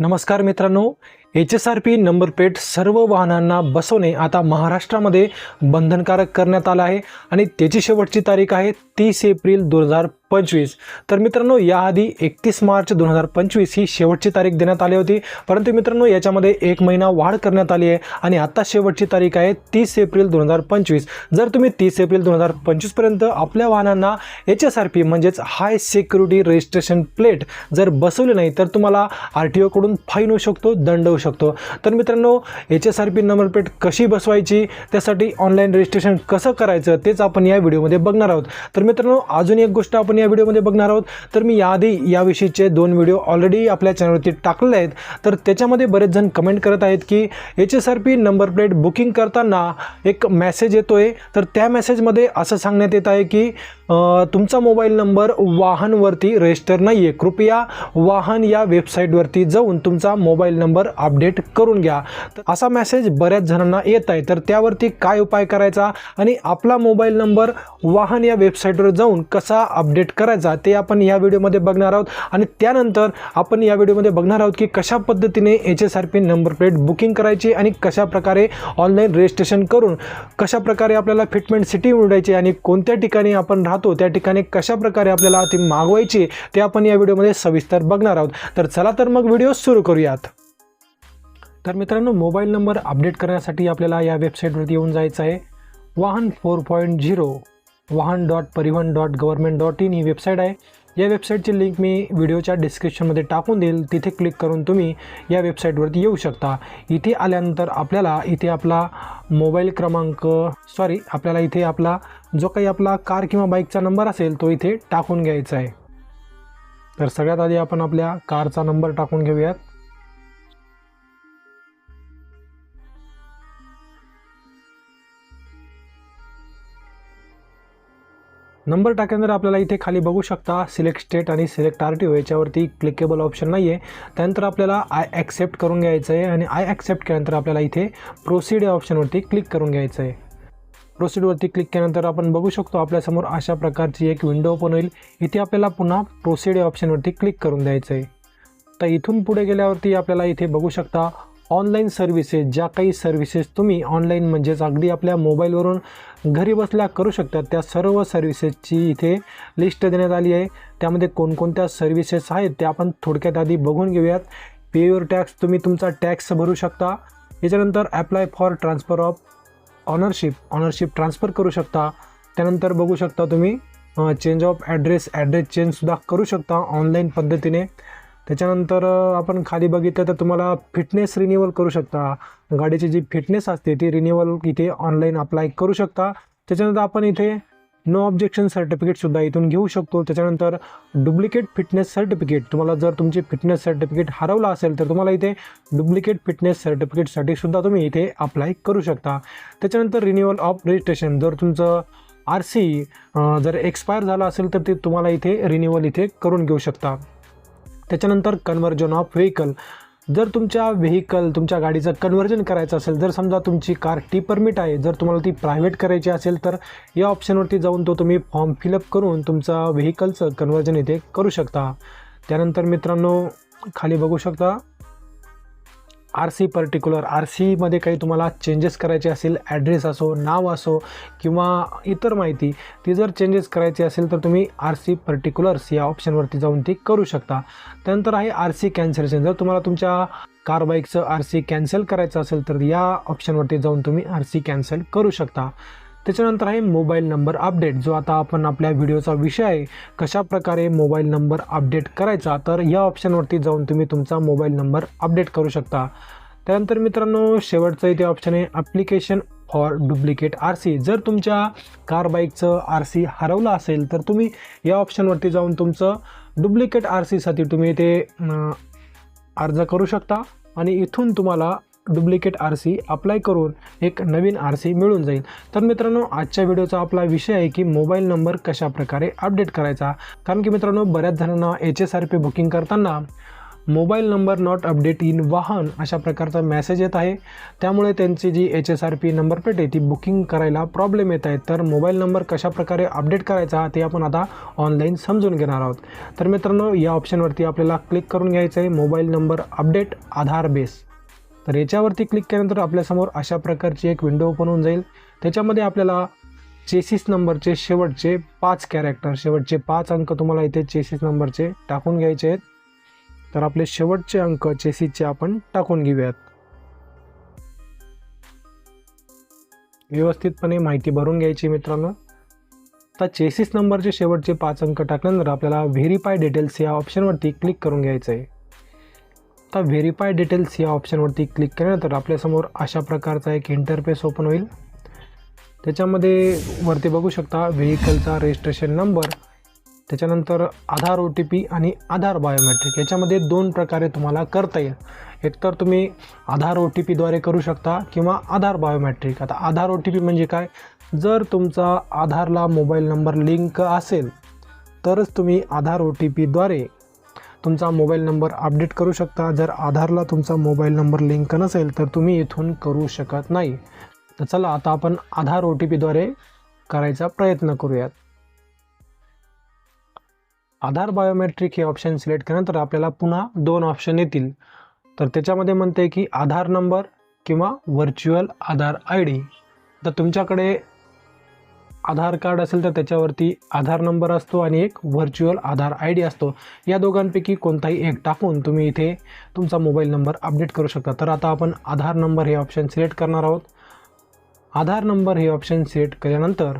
नमस्कार मित्रांनो H S R P number plate सर्व वाहनांना बसवणे आता महाराष्ट्रामध्ये बंधनकारक करण्यात आलं आहे आणि त्याची शेवटची तारीख आहे तीस एप्रिल दोन हजार पंचवीस. तर मित्रांनो याआधी एकतीस मार्च दोन हजार पंचवीस ही शेवटची तारीख देण्यात आली होती. परंतु मित्रांनो याच्यामध्ये एक महिना वाढ करण्यात आली आहे आणि आता शेवटची तारीख आहे तीस एप्रिल दोन हजार पंचवीस. जर तुम्ही तीस एप्रिल दोन हजार पंचवीसपर्यंत आपल्या वाहनांना एच एस आर पी म्हणजेच हाय सिक्युरिटी रजिस्ट्रेशन प्लेट जर बसवली नाही तर तुम्हाला आर टी ओकडून फाईन होऊ शकतो दंड होऊ शकतो. तर मित्रांनो H S R P number plate कशी बसवायची त्यासाठी ऑनलाईन रजिस्ट्रेशन कसं करायचं तेच आपण या व्हिडिओमध्ये बघणार आहोत. तर मित्रांनो अजून एक गोष्ट आपण या व्हिडिओमध्ये बघणार आहोत. तर मी याआधी याविषयीचे दोन व्हिडिओ ऑलरेडी आपल्या चॅनलवरती टाकलेले आहेत. तर त्याच्यामध्ये बरेच जण कमेंट करत आहेत की H S R P number plate booking करताना एक मेसेज येतो आहे तर त्या मेसेजमध्ये असं सांगण्यात येत आहे की तुमचा मोबाईल नंबर वाहनवरती रजिस्टर नाही आहे कृपया वाहन या वेबसाईटवरती जाऊन तुमचा मोबाईल नंबर अपडेट करून घ्या. तर असा मेसेज बऱ्याच जणांना येत आहे. तर त्यावरती काय उपाय करायचा आणि आपला मोबाईल नंबर वाहन या वेबसाईटवर जाऊन कसा अपडेट करायचा ते आपण या व्हिडिओमध्ये बघणार आहोत. आणि त्यानंतर आपण या व्हिडिओमध्ये बघणार आहोत की कशा पद्धतीने H S R P number plate booking करायची आणि कशा प्रकारे ऑनलाईन रजिस्ट्रेशन करून कशा प्रकारे आपल्याला फिटमेंट सिटी निवडायची आणि कोणत्या ठिकाणी आपण राहतो त्या ठिकाणी कशा प्रकारे आपल्याला ती मागवायची ते आपण या व्हिडिओमध्ये सविस्तर बघणार आहोत. तर चला तर मग व्हिडिओ सुरू करूयात. तर मित्रांनो मोबाईल नंबर अपडेट करण्यासाठी आपल्याला या वेबसाईटवरती येऊन जायचं आहे. Vahan four point zero Vahan dot Parivahan dot government dot in he website आहे. या वेबसाईटची लिंक मी व्हिडिओच्या डिस्क्रिप्शनमध्ये टाकून देईल. तिथे क्लिक करून तुम्ही या वेबसाईटवरती येऊ शकता. इथे आल्यानंतर आपल्याला इथे आपला मोबाईल क्रमांक सॉरी आपल्याला इथे आपला जो काही आपला कार किंवा बाईकचा नंबर असेल तो इथे टाकून घ्यायचा आहे. तर सगळ्यात आधी आपण आपल्या कारचा नंबर टाकून घेऊयात. नंबर टाकल्यानंतर आपल्याला इथे खाली बघू शकता सिलेक्ट स्टेट आणि सिलेक्ट आर टी ओ याच्यावरती क्लिकेबल ऑप्शन नाही आहे त्यानंतर आपल्याला आय ॲक्सेप्ट करून घ्यायचं आहे आणि आय ॲक्सेप्ट केल्यानंतर आपल्याला इथे प्रोसिड या ऑप्शनवरती क्लिक करून घ्यायचं आहे प्रोसीडवरती क्लिक केल्यानंतर आपण बघू शकतो आपल्यासमोर अशा प्रकारची एक विंडो ओपन होईल. इथे आपल्याला पुन्हा प्रोसीड या ऑप्शनवरती क्लिक करून द्यायचं आहे तर इथून पुढे गेल्यावरती आपल्याला इथे बघू शकता ऑनलाईन सर्व्हिसेस ज्या काही सर्व्हिसेस तुम्ही ऑनलाईन म्हणजेच अगदी आपल्या मोबाईलवरून घरी बसल्या करू शकता त्या सर्व सर्व्हिसेसची इथे लिस्ट देण्यात आली आहे. त्यामध्ये कोणकोणत्या सर्व्हिसेस आहेत त्या आपण थोडक्यात आधी बघून घेऊयात. पेयुअर टॅक्स तुम्ही तुमचा टॅक्स भरू शकता. याच्यानंतर apply for transfer of ownership ownership transfer करू शकता. त्यानंतर बघू शकता तुम्ही चेंज ऑफ ॲड्रेस ॲड्रेस चेंजसुद्धा करू शकता ऑनलाईन पद्धतीने. त्याच्यानंतर आपण खाली बघितलं तर तुम्हाला फिटनेस रिन्युअल करू शकता. गाडीची जी फिटनेस असते ती रिन्युअल इथे ऑनलाईन अप्लाय करू शकता. त्याच्यानंतर आपण इथे नो ऑब्जेक्शन सर्टिफिकेटसुद्धा इथून घेऊ शकतो. त्याच्यानंतर डुप्लिकेट फिटनेस सर्टिफिकेट. तुम्हाला जर तुमचे फिटनेस सर्टिफिकेट हरवलं असेल तर तुम्हाला इथे डुप्लिकेट फिटनेस सर्टिफिकेटसाठी सुद्धा तुम्ही इथे अप्लाय करू शकता. त्याच्यानंतर रिन्युअल ऑफ रजिस्ट्रेशन जर तुमचं आर सी जर एक्सपायर झालं असेल तर ते तुम्हाला इथे रिन्युअल इथे करून घेऊ शकता. त्याच्यानंतर कन्वर्जन ऑफ व्हेकल जर तुमच्या व्हेकल तुमच्या गाडीचं कन्वर्जन करायचं असेल जर समजा तुमची कार टी परमिट आहे जर तुम्हाला ती प्रायव्हेट करायची असेल तर या ऑप्शनवरती जाऊन तो तुम्ही फॉर्म फिलअप करून तुमचा व्हेकलचं कन्व्हर्जन इथे करू शकता. त्यानंतर मित्रांनो खाली बघू शकता. आर सी पर्टिक्युलर आर सीमध्ये काही तुम्हाला चेंजेस करायचे असेल ॲड्रेस असो नाव असो किंवा इतर माहिती ती जर चेंजेस करायची असेल तर तुम्ही आर सी पर्टिक्युलर्स या ऑप्शनवरती जाऊन ती करू शकता. त्यानंतर आहे आर सी कॅन्सलेशन जर तुम्हाला तुमच्या कार बाईकचं आर सी कॅन्सल करायचं असेल तर या ऑप्शनवरती जाऊन तुम्ही आर सी कॅन्सल करू शकता. त्याच्यानंतर आहे मोबाईल नंबर अपडेट जो आता आपण आपल्या व्हिडिओचा विषय आहे कशा प्रकारे मोबाईल नंबर अपडेट करायचा तर या ऑप्शनवरती जाऊन तुम्ही तुमचा मोबाईल नंबर अपडेट करू शकता. त्यानंतर मित्रांनो शेवटचं इथे ऑप्शन आहे application for duplicate R C जर तुमच्या कार बाईकचं आर सी हरवलं असेल तर तुम्ही या ऑप्शनवरती जाऊन तुमचं डुप्लिकेट आर सीसाठी तुम्ही इथे अर्ज करू शकता. आणि इथून तुम्हाला डुप्लिकेट आर सी अप्लाय करून एक नवीन आर सी मिळून जाईल. तर मित्रांनो आजच्या व्हिडिओचा आपला विषय आहे की मोबाईल नंबर कशा प्रकारे अपडेट करायचा. कारण की मित्रांनो बऱ्याच जणांना H S R P booking करताना mobile number not update in Vahan अशा प्रकारचा मेसेज येत आहे. त्यामुळे त्यांची जी H S R P number plate आहे ती बुकिंग करायला प्रॉब्लेम येत आहे. तर मोबाईल नंबर कशाप्रकारे अपडेट करायचा ते आपण आता ऑनलाईन समजून घेणार आहोत. तर मित्रांनो या ऑप्शनवरती आपल्याला क्लिक करून घ्यायचं आहे mobile number update Aadhaar base तर याच्यावरती क्लिक केल्यानंतर आपल्यासमोर अशा प्रकारची एक विंडो ओपन होऊन जाईल. त्याच्यामध्ये आपल्याला चेसिस नंबरचे शेवटचे पाच कॅरेक्टर शेवटचे पाच अंक तुम्हाला इथे चेसिस नंबरचे टाकून घ्यायचे आहेत. तर आपले शेवटचे अंक चेसिसचे आपण टाकून घेऊयात. व्यवस्थितपणे माहिती भरून घ्यायची मित्रांनो. आता चेसिस नंबरचे शेवटचे पाच अंक टाकल्यानंतर आपल्याला व्हेरीफाय डिटेल्स या ऑप्शनवरती क्लिक करून घ्यायचं आहे. आता व्हेरीफाय डिटेल्स या ऑप्शनवरती क्लिक केल्यानंतर आपल्यासमोर अशा प्रकारचा एक इंटरफेस ओपन होईल. त्याच्यामध्ये वरती बघू शकता व्हेकलचा रजिस्ट्रेशन नंबर त्याच्यानंतर आधार ओ टी पी आणि आधार बायोमेट्रिक याच्यामध्ये दोन प्रकारे तुम्हाला करता येईल. एकतर तुम्ही आधार ओ टी पीद्वारे करू शकता किंवा आधार बायोमेट्रिक आता आधार ओ टी पी म्हणजे काय? जर तुमचा आधारला मोबाईल नंबर लिंक असेल तरच तुम्ही आधार ओ टी पीद्वारे तुमचा मोबाईल नंबर अपडेट करू शकता. जर आधारला तुमचा मोबाईल नंबर लिंक नसेल तर तुम्ही इथून करू शकत नाही. तर चला आता आपण आधार ओ टी पीद्वारे करायचा प्रयत्न करूयात. आधार बायोमेट्रिक हे ऑप्शन सिलेक्ट केल्यानंतर आपल्याला पुन्हा दोन ऑप्शन येतील. तर त्याच्यामध्ये म्हणते की आधार नंबर किंवा व्हर्च्युअल आधार आय डी. तर तुमच्याकडे आधार कार्ड असेल तर त्याच्यावरती आधार नंबर असतो आणि एक व्हर्च्युअल आधार आय डी असतो. या दोघांपैकी कोणताही एक टाकून तुम्ही इथे तुमचा मोबाईल नंबर अपडेट करू शकता. तर आता आपण आधार नंबर हे ऑप्शन सिलेक्ट करणार आहोत. आधार नंबर हे ऑप्शन सिलेक्ट केल्यानंतर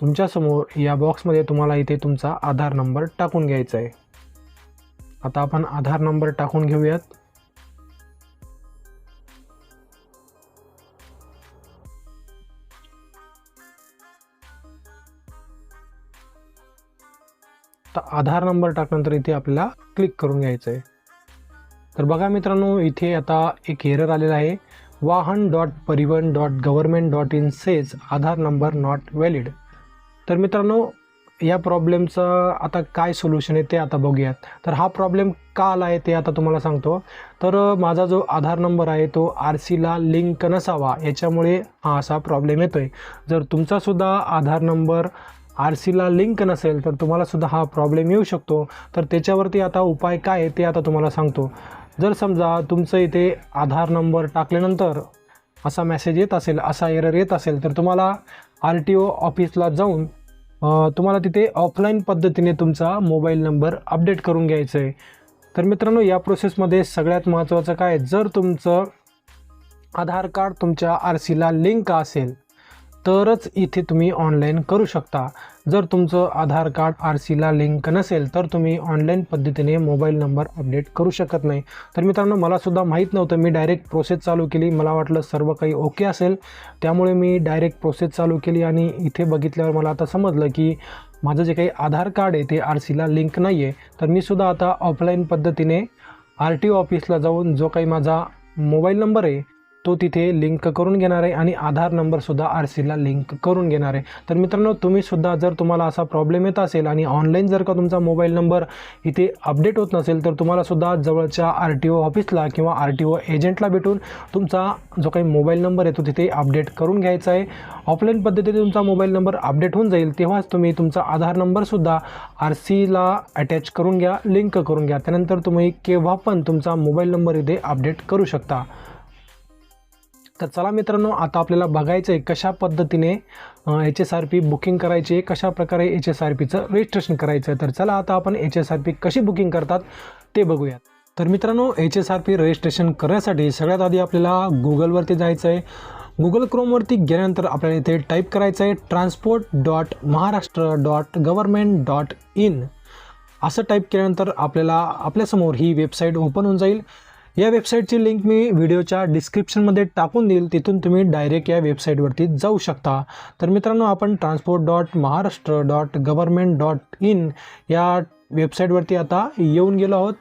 तुमच्यासमोर या बॉक्समध्ये तुम्हाला इथे तुमचा आधार नंबर टाकून घ्यायचा आहे. आता आपण आधार नंबर टाकून घेऊयात. तर आधार नंबर टाकल्यानंतर इथे आपल्याला क्लिक करून घ्यायचं आहे तर बघा मित्रांनो इथे आता एक एरर आलेला आहे. Vahan dot Parivahan dot government dot in says Aadhaar number not valid तर मित्रांनो या प्रॉब्लेमचं आता काय सोल्युशन आहे ते आता बघूयात. तर हा प्रॉब्लेम का आला आहे ते आता तुम्हाला सांगतो. तर माझा जो आधार नंबर आहे तो आर सीला लिंक नसावा याच्यामुळे हा असा प्रॉब्लेम येतो आहे जर तुमचासुद्धा आधार नंबर आर सीला लिंक नसेल तर तुम्हालासुद्धा हा प्रॉब्लेम येऊ शकतो. तर त्याच्यावरती आता उपाय काय ते आता तुम्हाला सांगतो. जर समजा तुमचं इथे आधार नंबर टाकल्यानंतर असा मेसेज येत असेल असा एरर येत असेल तर तुम्हाला आर टी ओ ऑफिसला जाऊन तुम्हाला तिथे ऑफलाईन पद्धतीने तुमचा मोबाईल नंबर अपडेट करून घ्यायचं आहे तर मित्रांनो या प्रोसेसमध्ये सगळ्यात महत्त्वाचं काय जर तुमचं आधार कार्ड तुमच्या आर सीला लिंक असेल तरच इथे तुम्ही ऑनलाईन करू शकता. जर तुमचं आधार कार्ड आर सीला लिंक नसेल तर तुम्ही ऑनलाईन पद्धतीने मोबाईल नंबर अपडेट करू शकत नाही. तर मित्रांनो मलासुद्धा माहीत नव्हतं मी डायरेक्ट प्रोसेस चालू केली. मला वाटलं सर्व काही ओके असेल. त्यामुळे मी डायरेक्ट प्रोसेस चालू केली आणि इथे बघितल्यावर मला आता समजलं की माझं जे काही आधार कार्ड आहे ते आर सीला लिंक नाही आहे तर मी सुद्धा आता ऑफलाईन पद्धतीने आर टी ओ ऑफिसला जाऊन जो काही माझा मोबाईल नंबर आहे तो तिथे लिंक करून घेणार आहे आणि आधार नंबरसुद्धा आर सीला लिंक करून घेणार आहे. तर मित्रांनो तुम्हीसुद्धा जर तुम्हाला असा प्रॉब्लेम येत असेल आणि ऑनलाईन जर का तुमचा मोबाईल नंबर इथे अपडेट होत नसेल तर तुम्हालासुद्धा जवळच्या आर टी ओ ऑफिसला किंवा आर टी ओ एजंटला भेटून तुमचा जो काही मोबाईल नंबर आहे तो तिथे अपडेट करून घ्यायचा आहे. ऑफलाईन पद्धतीने तुमचा मोबाईल नंबर अपडेट होऊन जाईल तेव्हाच तुम्ही तुमचा आधार नंबरसुद्धा आर सीला अटॅच करून घ्या लिंक करून घ्या. त्यानंतर तुम्ही केव्हा पण तुमचा मोबाईल नंबर इथे अपडेट करू शकता. तर चला मित्रांनो आता आपल्याला बघायचं आहे कशा पद्धतीने H S R P booking करायची आहे कशा प्रकारे एच एस आर पीचं रजिस्ट्रेशन करायचं आहे तर चला आता आपण एच एस आर पी कशी बुकिंग करतात ते बघूयात. तर मित्रांनो H S R P registration करण्यासाठी सगळ्यात आधी आपल्याला गुगलवरती जायचं आहे गुगल क्रोमवरती गेल्यानंतर आपल्याला इथे टाईप करायचं आहे transport dot Maharashtra dot government dot in असं टाईप केल्यानंतर आपल्याला आपल्यासमोर ही वेबसाईट ओपन होऊन जाईल. या वेबसाईटची लिंक मी व्हिडिओच्या डिस्क्रिप्शनमध्ये टाकून देईल. तिथून तुम्ही डायरेक्ट या वेबसाईटवरती जाऊ शकता. तर मित्रांनो आपण transport dot Maharashtra dot government dot in या वेबसाईटवरती आता येऊन गेलो आहोत.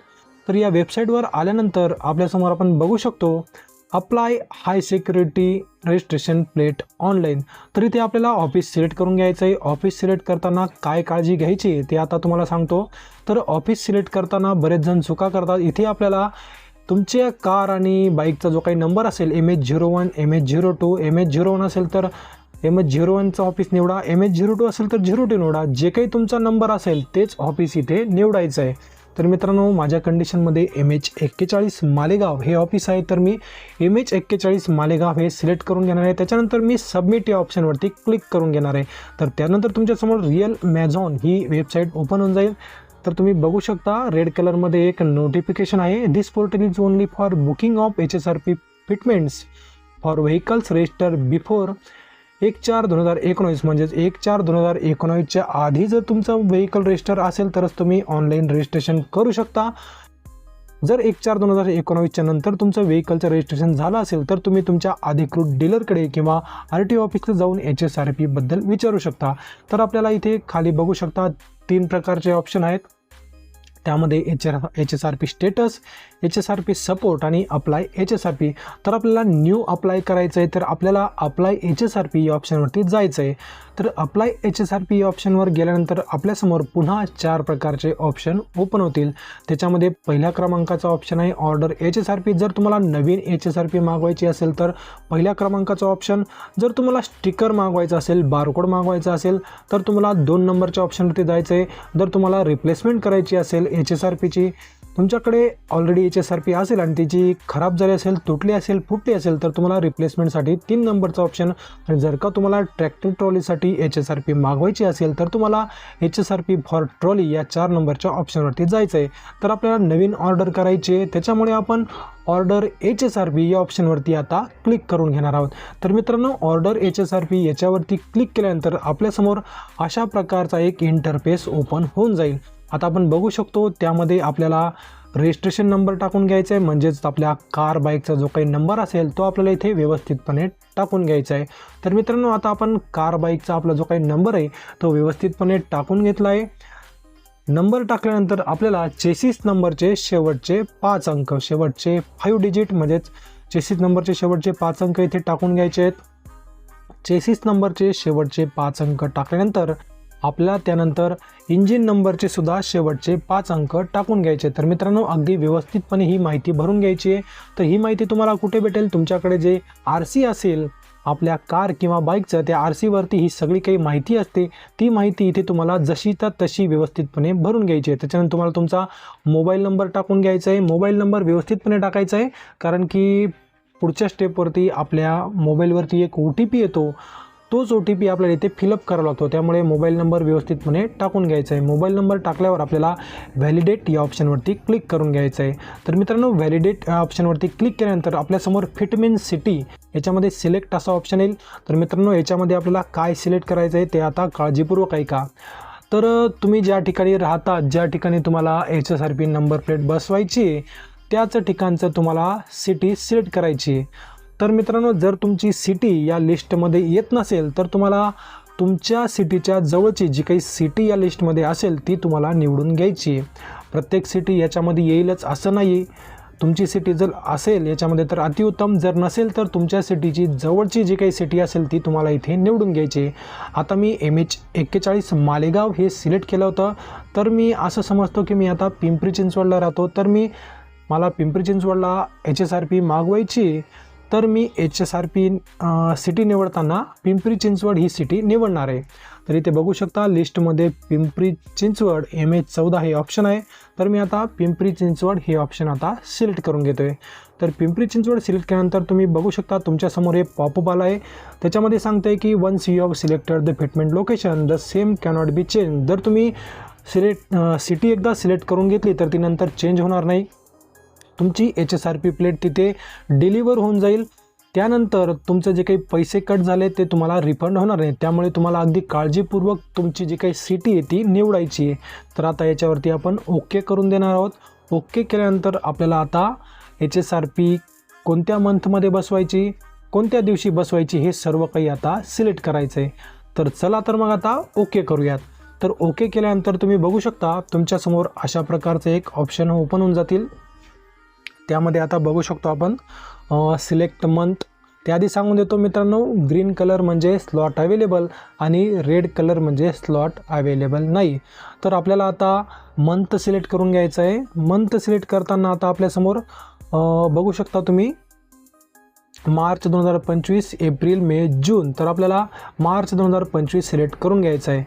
तर या वेबसाईटवर आल्यानंतर आपल्यासमोर आपण बघू शकतो apply high security registration plate online तर इथे आपल्याला ऑफिस सिलेक्ट करून घ्यायचं आहे. ऑफिस सिलेक्ट करताना काय काळजी घ्यायची आहे ते आता तुम्हाला सांगतो. तर ऑफिस सिलेक्ट करताना बरेच जण चुका करतात. इथे आपल्याला तुमच्या कार आणि बाईकचा जो काही नंबर असेल M H zero one M H zero two M H zero one असेल तर एम एच झिरो वनचं ऑफिस निवडा एम एच झिरो टू असेल तर झिरो टू निवडा. जे काही तुमचा नंबर असेल तेच ऑफिस इथे निवडायचं आहे. तर मित्रांनो माझ्या कंडिशनमध्ये एम एच एक्केचाळीस मालेगाव हे ऑफिस आहे. तर मी एम एच एक्केचाळीस मालेगाव हे सिलेक्ट करून घेणार आहे. त्याच्यानंतर मी सबमिट या ऑप्शनवरती क्लिक करून घेणार आहे. तर त्यानंतर तुमच्यासमोर रिअल मॅझॉन ही वेबसाईट ओपन होऊन जाईल. तर तुम्ही बघू शकता रेड कलरमध्ये एक नोटिफिकेशन आहे. This portal is only for booking of H S R P fitments for vehicles register before एक चार दोन हजार एकोणवीस म्हणजेच एक चार दोन हजार एकोणावीसच्या आधी जर तुमचं व्हेकल रजिस्टर असेल तरच तुम्ही ऑनलाईन रजिस्ट्रेशन करू शकता. जर एक चार दोन हजार एकोणावीसच्या नंतर तुमचं व्हेकलचं रजिस्ट्रेशन झालं असेल तर तुम्ही तुमच्या अधिकृत डीलरकडे किंवा आर टी ऑफिसला जाऊन एच एस आर पीबद्दल विचारू शकता. तर आपल्याला इथे खाली बघू शकता तीन प्रकारचे ऑप्शन आहेत. त्यामध्ये H R H S R P status H S R P support आणि apply H S R P तर आपल्याला न्यू अप्लाय करायचं आहे तर आपल्याला apply H S R P या ऑप्शनवरती जायचं आहे तर apply H S R P ऑप्शनवर गेल्यानंतर आपल्यासमोर पुन्हा चार प्रकारचे ऑप्शन ओपन होतील. त्याच्यामध्ये पहिल्या क्रमांकाचा ऑप्शन आहे order H S R P जर तुम्हाला नवीन एच एस आर पी मागवायची असेल तर पहिल्या क्रमांकाचा ऑप्शन जर तुम्हाला स्टिकर मागवायचं असेल बारकोड मागवायचा असेल तर तुम्हाला दोन नंबरच्या ऑप्शनवरती जायचं आहे जर तुम्हाला रिप्लेसमेंट करायची असेल एच एस आर पीची तुमच्याकडे already H S R P असेल आणि त्याची खराब झाली असेल तुटली असेल फुटली असेल तर तुम्हाला रिप्लेसमेंटसाठी तीन नंबरचा ऑप्शन आणि जर का तुम्हाला ट्रॅक्टर ट्रॉलीसाठी एच एस आर पी मागवायची असेल तर तुम्हाला H S R P for trolley या चार नंबरच्या ऑप्शनवरती जायचं आहे तर आपल्याला नवीन ऑर्डर करायची आहे. त्याच्यामुळे आपण order H S R P या ऑप्शनवरती आता क्लिक करून घेणार आहोत. तर मित्रांनो order H S R P याच्यावरती क्लिक केल्यानंतर आपल्यासमोर अशा प्रकारचा एक इंटरफेस ओपन होऊन जाईल. आता आपण बघू शकतो त्यामध्ये आपल्याला रजिस्ट्रेशन नंबर टाकून घ्यायचा आहे. म्हणजेच आपल्या कार बाईकचा जो काही नंबर असेल तो आपल्याला इथे व्यवस्थितपणे टाकून घ्यायचा आहे. तर मित्रांनो आता आपण कार बाईकचा आपला जो काही नंबर आहे तो व्यवस्थितपणे टाकून घेतला आहे. नंबर टाकल्यानंतर आपल्याला चेसिस नंबरचे शेवटचे पाच अंक शेवटचे फाईव्ह डिजिट म्हणजेच चेसिस नंबरचे शेवटचे पाच अंक इथे टाकून घ्यायचे आहेत. चेसिस नंबरचे शेवटचे पाच अंक टाकल्यानंतर आपल्याला त्यानंतर इंजिन नंबरचे सुद्धा शेवटचे पाच अंक टाकून घ्यायचे. तर मित्रांनो अगदी व्यवस्थितपणे ही माहिती भरून घ्यायची आहे. तर ही माहिती तुम्हाला कुठे भेटेल? तुमच्याकडे जे आर सी असेल आपल्या कार किंवा बाईकचं त्या आर सीवरती ही सगळी काही माहिती असते. ती माहिती इथे तुम्हाला जशी तर तशी व्यवस्थितपणे भरून घ्यायची आहे. त्याच्यानंतर तुम्हाला तुमचा मोबाईल नंबर टाकून घ्यायचा आहे. मोबाईल नंबर व्यवस्थितपणे टाकायचा आहे. कारण की पुढच्या स्टेपवरती आपल्या मोबाईलवरती एक ओ टी पी येतो. तोच ओ टी पी आपल्याला इथे फिलअप करावा लागतो. त्यामुळे मोबाईल नंबर व्यवस्थितपणे टाकून घ्यायचा आहे. मोबाईल नंबर टाकल्यावर आपल्याला व्हॅलिडेट या ऑप्शनवरती क्लिक करून घ्यायचं आहे. तर मित्रांनो व्हॅलिडेट या ऑप्शनवरती क्लिक केल्यानंतर आपल्यासमोर फिटमेन सिटी याच्यामध्ये सिलेक्ट असा ऑप्शन येईल. तर मित्रांनो याच्यामध्ये आपल्याला काय सिलेक्ट करायचं आहे ते आता काळजीपूर्वक ऐका. तर तुम्ही ज्या ठिकाणी राहता ज्या ठिकाणी तुम्हाला H S R P number plate बसवायची आहे त्याच ठिकाणचं तुम्हाला सिटी सिलेक्ट करायची आहे. तर मित्रांनो जर तुमची सिटी या लिस्टमध्ये येत नसेल तर तुम्हाला तुमच्या सिटीच्या जवळची जी काही सिटी या लिस्टमध्ये असेल ती तुम्हाला निवडून घ्यायची आहे. प्रत्येक सिटी याच्यामध्ये येईलच असं नाही. तुमची सिटी जर असेल याच्यामध्ये तर अतिउत्तम जर नसेल तर तुमच्या सिटीची जवळची जी काही सिटी असेल ती तुम्हाला इथे निवडून घ्यायची आहे. आता मी एम एच एक्केचाळीस मालेगाव हे सिलेक्ट केलं होतं. तर मी असं समजतो की मी आता पिंपरी चिंचवडला राहतो. तर मी मला पिंपरी चिंचवडला एच एस आर पी मागवायची तर मी H S R P city निवडताना पिंपरी चिंचवड ही सिटी निवडणार आहे. तर इथे बघू शकता लिस्टमध्ये पिंपरी चिंचवड एम एच चौदा हे ऑप्शन आहे. तर मी आता पिंपरी चिंचवड हे ऑप्शन आता सिलेक्ट करून घेतो आहे तर पिंपरी चिंचवड सिलेक्ट केल्यानंतर तुम्ही बघू शकता तुमच्यासमोर हे पॉपअप आला आहे. त्याच्यामध्ये सांगते आहे की once you have selected the fitment location the same cannot be change जर तुम्ही सिलेक्ट सिटी एकदा सिलेक्ट करून घेतली तर ती नंतर चेंज होणार नाही. तुमची H S R P plate तिथे डिलिव्हर होऊन जाईल. त्यानंतर तुमचं जे काही पैसे कट झाले ते तुम्हाला रिफंड होणार नाही त्यामुळे तुम्हाला अगदी काळजीपूर्वक तुमची जी काही सिटी आहे ती निवडायची आहे. तर आता याच्यावरती आपण ओके करून देणार आहोत. ओके केल्यानंतर आपल्याला आता एच एस आर पी कोणत्या मंथमध्ये बसवायची कोणत्या दिवशी बसवायची हे सर्व काही आता सिलेक्ट करायचं आहे तर चला तर मग आता ओके करूयात. तर ओके केल्यानंतर तुम्ही बघू शकता तुमच्यासमोर अशा प्रकारचं एक ऑप्शन ओपन होऊन जातील. त्यामध्ये आता बघू शकतो आपण सिलेक्ट मंथ त्याआधी सांगून देतो मित्रांनो ग्रीन कलर म्हणजे स्लॉट अवेलेबल आणि रेड कलर म्हणजे स्लॉट अवेलेबल नाही. तर आपल्याला आता मंथ सिलेक्ट करून घ्यायचं आहे. मंथ सिलेक्ट करताना आता आपल्यासमोर बघू शकता तुम्ही मार्च दोन हजार पंचवीस एप्रिल मे जून. तर आपल्याला मार्च दोन हजार पंचवीस सिलेक्ट करून घ्यायचं आहे.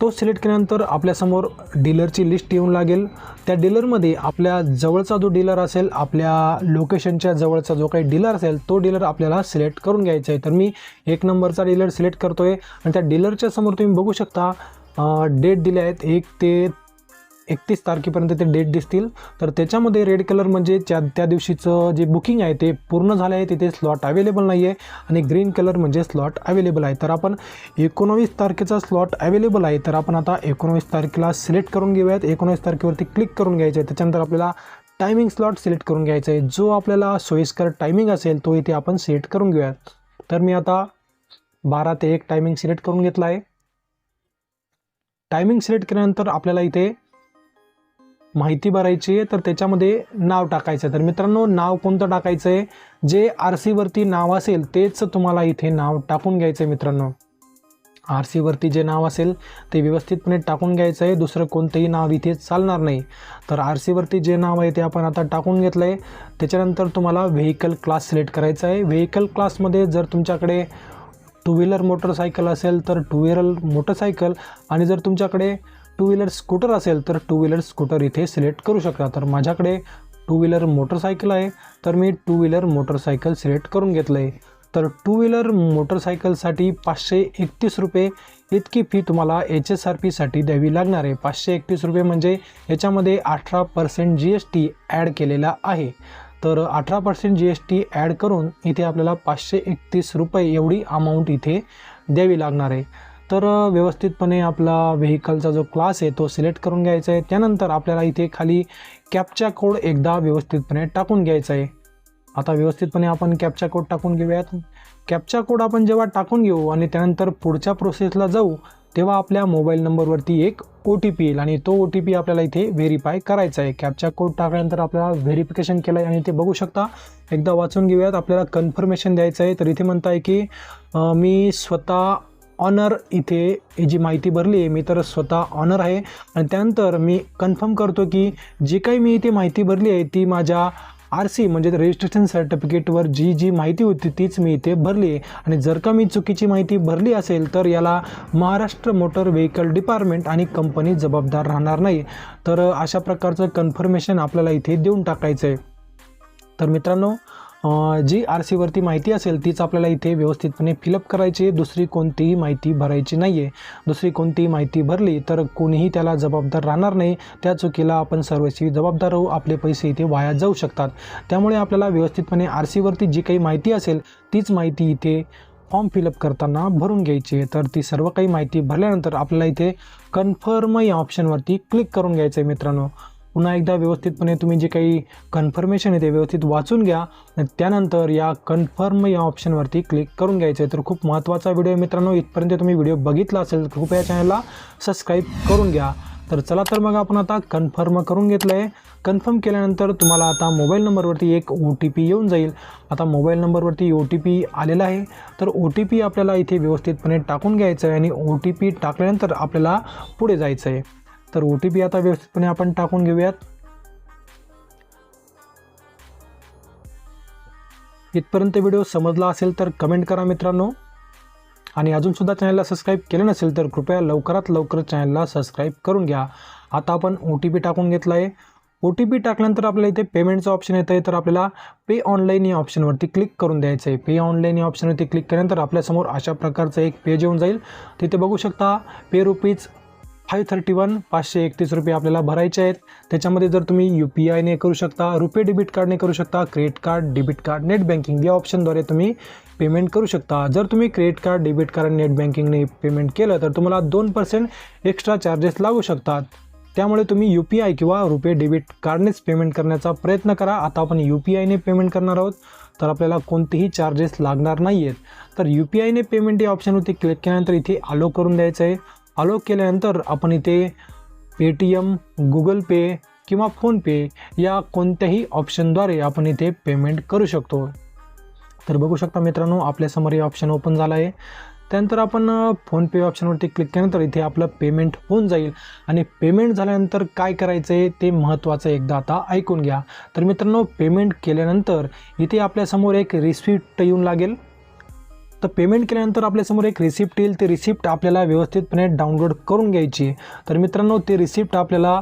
तो सिलेक्ट केल्यानंतर आपल्यासमोर डीलरची लिस्ट येऊन लागेल. त्या डीलरमध्ये आपल्या जवळचा जो डीलर असेल आपल्या लोकेशनच्या जवळचा जो काही डीलर असेल तो डीलर आपल्याला सिलेक्ट करून घ्यायचा आहे. तर मी एक नंबरचा डीलर सिलेक्ट करतो आहे आणि त्या डीलरच्या समोर तुम्ही बघू शकता डेट दिले आहेत एक ते एकतीस तारखेपर्यंत ते डेट दिसतील. तर त्याच्यामध्ये रेड कलर म्हणजे त्या त्या दिवशीचं जे बुकिंग आहे ते पूर्ण झालं आहे. तिथे स्लॉट अवेलेबल नाही आहे आणि ग्रीन कलर म्हणजे स्लॉट अवेलेबल आहे. तर आपण एकोणावीस तारखेचा स्लॉट अवेलेबल आहे. तर आपण आता एकोणावीस तारखेला सिलेक्ट करून घेऊयात. एकोणावीस तारखेवरती क्लिक करून घ्यायचं आहे. त्याच्यानंतर आपल्याला टायमिंग स्लॉट सिलेक्ट करून घ्यायचा आहे. जो आपल्याला सोयीस्कर टायमिंग असेल तो इथे आपण सिलेक्ट करून घेऊयात. तर मी आता बारा ते एक टायमिंग सिलेक्ट करून घेतला आहे. टायमिंग सिलेक्ट केल्यानंतर आपल्याला इथे माहिती भरायची आहे तर त्याच्यामध्ये नाव टाकायचं आहे. तर मित्रांनो नाव कोणतं टाकायचं आहे जे आर सीवरती नाव असेल तेच तुम्हाला इथे नाव टाकून घ्यायचं आहे मित्रांनो. आर सीवरती जे नाव असेल ते व्यवस्थितपणे टाकून घ्यायचं आहे. दुसरं कोणतंही नाव इथे चालणार नाही. तर आर सीवरती जे नाव आहे ते आपण आता टाकून घेतलं आहे त्याच्यानंतर तुम्हाला व्हेकल क्लास सिलेक्ट करायचा आहे. व्हेकल क्लासमध्ये जर तुमच्याकडे टू व्हीलर मोटरसायकल असेल तर टू व्हीलर मोटरसायकल. आणि जर तुमच्याकडे टू व्हीलर स्कूटर असेल तर टू व्हीलर स्कूटर इथे सिलेक्ट करू शकता. तर माझ्याकडे टू व्हीलर मोटरसायकल आहे. तर मी टू व्हीलर मोटरसायकल सिलेक्ट करून घेतलं आहे तर टू व्हीलर मोटरसायकलसाठी पाचशे एकतीस रुपये इतकी फी तुम्हाला एच एस आर पीसाठी द्यावी लागणार आहे. पाचशे एकतीस रुपये म्हणजे याच्यामध्ये अठरा percent G S T add केलेला आहे. तर अठरा percent G S T add करून इथे आपल्याला पाचशे एकतीस रुपये एवढी अमाऊंट इथे द्यावी लागणार आहे. तर व्यवस्थितपणे आपला व्हेकलचा जो क्लास आहे तो सिलेक्ट करून घ्यायचा आहे. त्यानंतर आपल्याला इथे खाली कॅपचा कोड एकदा व्यवस्थितपणे टाकून घ्यायचा आहे. आता व्यवस्थितपणे आपण कॅपचा कोड टाकून घेऊयात. कॅपचा कोड आपण जेव्हा टाकून घेऊ आणि त्यानंतर पुढच्या प्रोसेसला जाऊ तेव्हा आपल्या मोबाईल नंबरवरती एक ओ टी पी येईल आणि तो ओ टी पी आपल्याला इथे व्हेरीफाय करायचा आहे. कॅपचा कोड टाकल्यानंतर आपल्याला व्हेरिफिकेशन केलं आहे आणि ते बघू शकता. एकदा वाचून घेऊयात. आपल्याला कन्फर्मेशन द्यायचं आहे. तर इथे म्हणताय की मी स्वतः ऑनर इथे ही जी माहिती भरली आहे मी तर स्वतः ऑनर आहे. आणि त्यानंतर मी कन्फर्म करतो की जी काही मी इथे माहिती भरली आहे ती माझ्या आर सी म्हणजे रजिस्ट्रेशन सर्टिफिकेटवर जी जी माहिती होती तीच मी इथे भरली आहे. आणि जर का मी चुकीची माहिती भरली असेल तर याला महाराष्ट्र मोटर व्हेकल डिपार्टमेंट आणि कंपनी जबाबदार राहणार नाही. तर अशा प्रकारचं कन्फर्मेशन आपल्याला इथे देऊन टाकायचं आहे तर मित्रांनो जी आर सीवरती माहिती असेल तीच आपल्याला इथे व्यवस्थितपणे फिलअप करायची आहे. दुसरी कोणतीही माहिती भरायची नाही आहे दुसरी कोणतीही माहिती भरली तर कोणीही त्याला जबाबदार राहणार नाही. त्या चुकीला आपण सर्वस्वी जबाबदार राहू. आपले पैसे इथे वाया जाऊ शकतात. त्यामुळे आपल्याला व्यवस्थितपणे आर सीवरती जी काही माहिती असेल तीच माहिती इथे फॉर्म फिलअप करताना भरून घ्यायची आहे. तर ती सर्व काही माहिती भरल्यानंतर आपल्याला इथे कन्फर्म या ऑप्शनवरती क्लिक करून घ्यायचं आहे मित्रांनो. पुन्हा एकदा व्यवस्थितपणे तुम्ही जे काही कन्फर्मेशन आहे ते व्यवस्थित वाचून घ्या. त्यानंतर या कन्फर्म या ऑप्शनवरती क्लिक करून घ्यायचं आहे. तर खूप महत्त्वाचा व्हिडिओ आहे मित्रांनो. इथपर्यंत तुम्ही व्हिडिओ बघितला असेल तर कृपया चॅनलला सबस्क्राईब करून घ्या. तर चला तर मग आपण आता कन्फर्म करून घेतलं आहे कन्फर्म केल्यानंतर तुम्हाला आता मोबाईल नंबरवरती एक ओ टी पी येऊन जाईल. आता मोबाईल नंबरवरती ओ टी पी आलेला आहे. तर ओ टी पी आपल्याला इथे व्यवस्थितपणे टाकून घ्यायचं आहे आणि ओ टी पी टाकल्यानंतर आपल्याला पुढे जायचं आहे. तर ओ टी पी आता व्यवस्थितपणे आपण टाकून घेऊयात. इथपर्यंत व्हिडिओ समजला असेल तर कमेंट करा मित्रांनो. आणि अजूनसुद्धा चॅनलला सबस्क्राईब केलं नसेल तर कृपया लवकरात लवकर चॅनलला सबस्क्राईब करून घ्या. आता आपण ओ टी पी टाकून घेतला आहे. ओ टी पी टाकल्यानंतर आपल्याला इथे पेमेंटचं ऑप्शन येतं आहे तर आपल्याला पे ऑनलाईन या ऑप्शनवरती क्लिक करून द्यायचं आहे. पे ऑनलाईन या ऑप्शनवरती क्लिक केल्यानंतर आपल्यासमोर अशा प्रकारचं एक पेज येऊन जाईल. तिथे बघू शकता pay rupees five thirty one पाचशे एकतीस रुपये आपल्याला भरायचे आहेत. त्याच्यामध्ये जर तुम्ही यू पी आयने करू शकता रुपे डेबिट कार्डने करू शकता credit card debit card net banking या ऑप्शनद्वारे तुम्ही पेमेंट करू शकता. जर तुम्ही credit card debit card net बँकिंगने payment केलं तर तुम्हाला दोन पर्सेंट एक्स्ट्रा चार्जेस लागू शकतात. त्यामुळे तुम्ही यू पी आय किंवा रुपे डेबिट कार्डनेच पेमेंट करण्याचा प्रयत्न करा. आता आपण यू पी आयने पेमेंट करणार आहोत तर आपल्याला कोणतेही चार्जेस लागणार नाही आहेत तर यू पी आयने पेमेंट या ऑप्शनवरती क्लिक केल्यानंतर इथे आलो करून द्यायचं आहे. अलो केल्यानंतर आपण इथे पेटीएम गुगल पे किंवा फोनपे या कोणत्याही ऑप्शनद्वारे आपण इथे पेमेंट करू शकतो. तर बघू शकता मित्रांनो आपल्यासमोर हे ऑप्शन ओपन झालं आहे. त्यानंतर आपण फोनपे ऑप्शनवरती क्लिक केल्यानंतर इथे आपलं पेमेंट होऊन जाईल. आणि पेमेंट झाल्यानंतर काय करायचं आहे ते महत्त्वाचं एकदा आता ऐकून घ्या. तर मित्रांनो पेमेंट केल्यानंतर इथे आपल्यासमोर एक रिसिप्ट येऊन लागेल. तर पेमेंट केल्यानंतर आपल्यासमोर एक रिसिप्ट येईल. ते रिसिप्ट आपल्याला व्यवस्थितपणे डाउनलोड करून घ्यायची तर मित्रांनो ते रिसिप्ट आपल्याला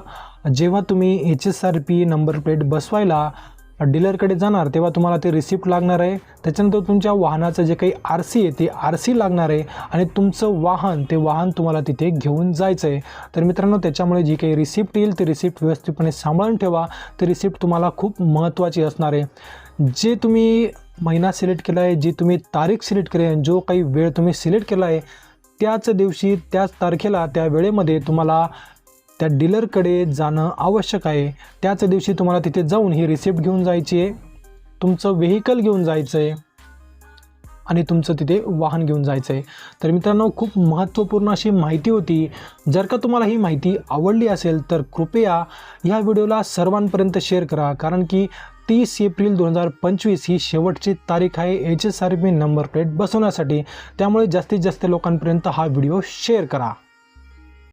जेव्हा तुम्ही H S R P number plate बसवायला डीलरकडे जाणार तेव्हा तुम्हाला ते रिसिप्ट लागणार आहे. त्याच्यानंतर तुमच्या वाहनाचं जे काही आर सी आहे ते आर सी लागणार आहे आणि तुमचं वाहन ते वाहन तुम्हाला तिथे घेऊन जायचं आहे. तर मित्रांनो त्याच्यामुळे जी काही रिसिप्ट येईल ते रिसिप्ट व्यवस्थितपणे सांभाळून ठेवा. ते रिसिप्ट तुम्हाला खूप महत्त्वाची असणार आहे. जे तुम्ही महिना सिलेक्ट केला आहे जी तुम्ही तारीख सिलेक्ट केली आहे जो काही वेळ तुम्ही सिलेक्ट केला आहे त्याच दिवशी त्याच तारखेला त्या वेळेमध्ये तुम्हाला त्या डीलरकडे जाणं आवश्यक आहे. त्याच दिवशी तुम्हाला तिथे जाऊन ही रिसिप्ट घेऊन जायची आहे. तुमचं व्हेकल घेऊन जायचं आहे आणि तुमचं तिथे वाहन घेऊन जायचं आहे तर मित्रांनो खूप महत्त्वपूर्ण अशी माहिती होती. जर का तुम्हाला ही माहिती आवडली असेल तर कृपया ह्या व्हिडिओला सर्वांपर्यंत शेअर करा. कारण की तीस एप्रिल दोन हजार पंचवीस ही शेवटची तारीख आहे. H S R P number plate बसवण्यासाठी. त्यामुळे जास्तीत जास्त लोकांपर्यंत हा व्हिडिओ शेअर करा.